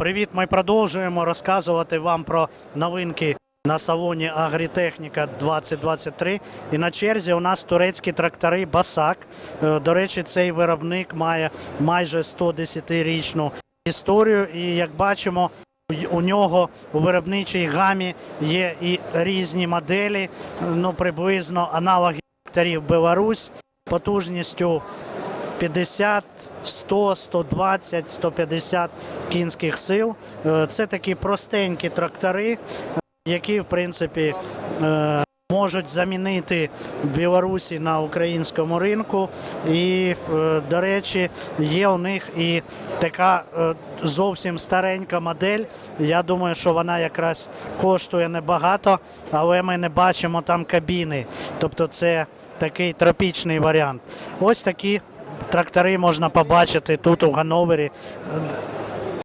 Привіт! Ми продовжуємо розказувати вам про новинки на салоні Агрітехніка 2023. І на черзі у нас турецькі трактори Басак. Е, До речі, цей виробник має майже 110-річну історію. І як бачимо, у нього у виробничій гамі є і різні моделі, ну приблизно аналоги тракторів Беларусь потужністю 50, 100, 120, 150 кінських сил. Е, Це такі простенькі трактори, е, які в принципі е, можуть замінити Білорусі на українському ринку. І, до речі, є у них і така зовсім старенька модель. Я думаю, що вона якраз коштує небагато, але ми не бачимо там кабіни. Тобто це такий тропічний варіант. Ось такі трактори можна побачити тут у Ганновері.